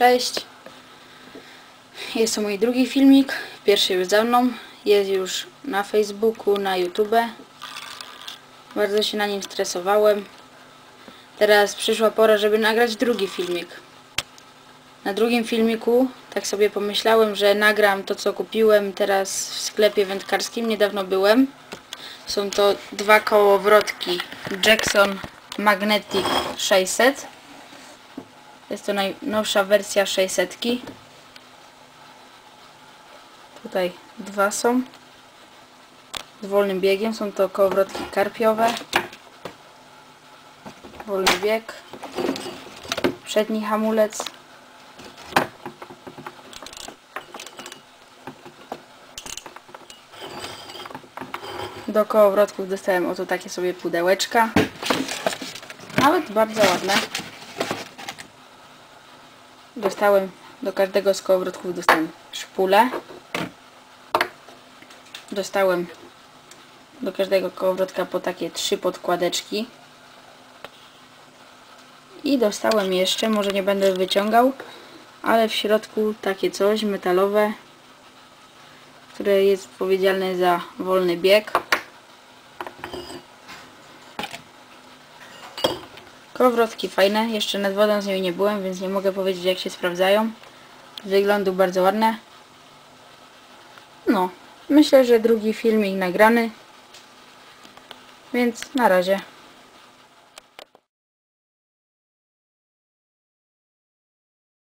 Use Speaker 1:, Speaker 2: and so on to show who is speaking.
Speaker 1: Cześć. Jest to mój drugi filmik. Pierwszy już za mną. Jest już na Facebooku, na YouTube. Bardzo się na nim stresowałem. Teraz przyszła pora, żeby nagrać drugi filmik. Na drugim filmiku tak sobie pomyślałem, że nagram to co kupiłem teraz w sklepie wędkarskim. Niedawno byłem. Są to dwa kołowrotki Jackson Magnetic 600. Jest to najnowsza wersja 600. Tutaj dwa są. Z wolnym biegiem. Są to kołowrotki karpiowe. Wolny bieg. Przedni hamulec. Do kołowrotków dostałem oto takie sobie pudełeczka. Nawet bardzo ładne. Dostałem do każdego z kołowrotków dostałem szpulę. Dostałem do każdego kołowrotka po takie trzy podkładeczki. I dostałem jeszcze, może nie będę wyciągał, ale w środku takie coś metalowe, które jest odpowiedzialne za wolny bieg. Kołowrotki fajne, jeszcze nad wodą z nimi nie byłem, więc nie mogę powiedzieć jak się sprawdzają. Z wyglądu bardzo ładne. No, myślę, że drugi filmik nagrany. Więc na razie.